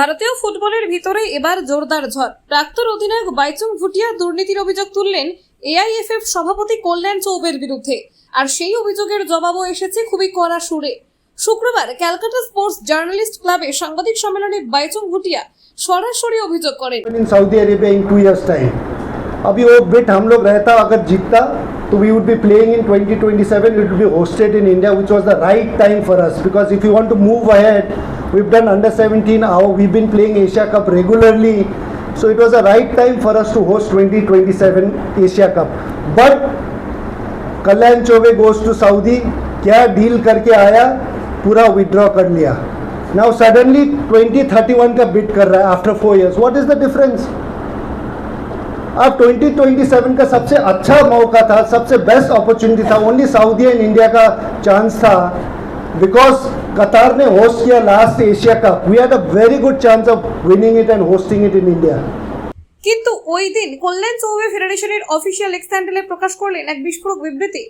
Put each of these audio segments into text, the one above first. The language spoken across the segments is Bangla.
ভারতীয় ফুটবলের ভিতরে এবার জোরদার ঝড় প্রাক্তন অধিনায়ক বাইচুং ভুটিয়া দুর্নীতির অভিযোগ তুললেন এআইএফএফ সভাপতি কল্যাণ চৌবের বিরুদ্ধে আর সেই অভিযোগের জবাবও এসেছে খুবই কড়া সুরে শুক্রবার ক্যালকাটা স্পোর্টস জার্নালিস্ট ক্লাবে সাংবাদিক সম্মেলনে বাইচুং ভুটিয়া সরাসরি অভিযোগ করেন in Saudi Arabia in two years time अभी वो बिट हम लोग रहता अगर जीतता तो we would be playing in 2027 it would be hosted in India which was the right time for us because if you want to move ahead we've done under 17 our we've been playing asia cup regularly so it was the right time for us to host 2027 asia cup but Kalyan Chaubey goes to Saudi क्या डील करके आया पूरा विड्रॉ कर लिया नाउ सडनली 2031 का बिट कर रहा है after four years what is the difference अब 2027 का सबसे अच्छा मौका था सबसे बेस्ट अपॉर्चुनिटी था ओनली सऊदी एंड इंडिया का चांस था बिकॉज कतार ने होस्ट किया last Asia cup we had a very good chance of winning it and hosting it in India কিন্তু ওই দিন কল্যাণ চৌবে ফেডারেশনের অফিসিয়াল এক্স হ্যান্ডেলে প্রকাশ করলেন এক বিস্ফোরক বিবৃতি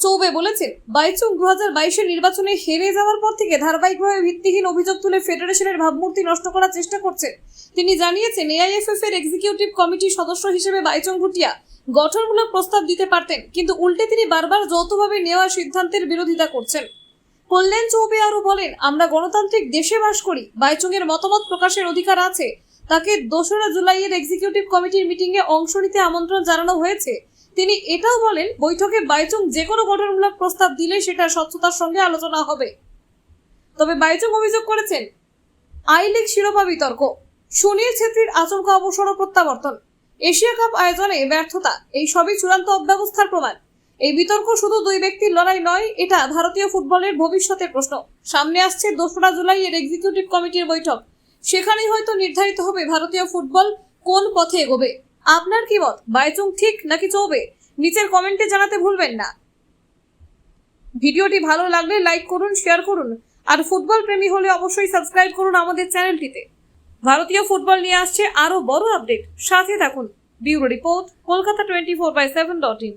চৌবে বলেছেন বাইচুং দু হাজার বাইশের নির্বাচনে হেরে যাওয়ার পর থেকে ধারাবাহিকভাবে ভিত্তিহীন অভিযোগ তুলে ফেডারেশনের ভাবমূর্তি নষ্ট করার চেষ্টা করছেন। তিনি জানিয়েছেন এআইএফএফ এর এক্সিকিউটিভ কমিটির সদস্য হিসেবে বাইচুং ভুটিয়া গঠনমূলক প্রস্তাব দিতে পারতেন, কিন্তু উল্টে তিনি বারবার যৌথভাবে নেওয়া সিদ্ধান্তের বিরোধিতা করছেন। কল্যাণ চৌবে আরও বলেন, আমরা গণতান্ত্রিক দেশে বাস করি, বাইচুংয়ের মতামত প্রকাশের অধিকার আছে। তাকে দোসরা জুলাইয়ের এক্সিকিউটিভ কমিটির মিটিংয়ে অংশ নিতে আমন্ত্রণ জানানো হয়েছে। তিনি এটাও বলেন, বৈঠকে বাইচুং যে কোনো গঠনমূলক প্রস্তাব দিলে সেটা স্বচ্ছতার সঙ্গে আলোচনা হবে। তবে বাইচুং অভিযোগ করেছেন, আই লিগ শিরোপা বিতর্ক, সুনীল ছেত্রীর আচমকা অবসর প্রত্যাবর্তন, এশিয়া কাপ আয়োজনে ব্যর্থতা, এই সবই চূড়ান্ত অব্যবস্থার প্রমাণ। এই বিতর্ক শুধু দুই ব্যক্তির লড়াই নয়, এটা ভারতীয় ফুটবলের ভবিষ্যতের প্রশ্ন। সামনে আসছে দোসরা জুলাইয়ের এক্সিকিউটিভ কমিটির বৈঠক। সেখানেই হয়তো নির্ধারিত হবে ভারতীয় ফুটবল কোন পথে এগোবে। আপনার কি মত? বাইচুং ঠিক নাকি চৌবে নিচের কমেন্টে জানাতে ভুলবেন না। ভিডিওটি ভালো লাগলে লাইক করুন, শেয়ার করুন। আর ফুটবল প্রেমী হলে অবশ্যই সাবস্ক্রাইব করুন আমাদের চ্যানেলটিতে। ভারতীয় ফুটবল নিয়ে আসছে আরও বড় আপডেট। সাথে থাকুন। Bureau report, Kolkata twenty four by seven dot in.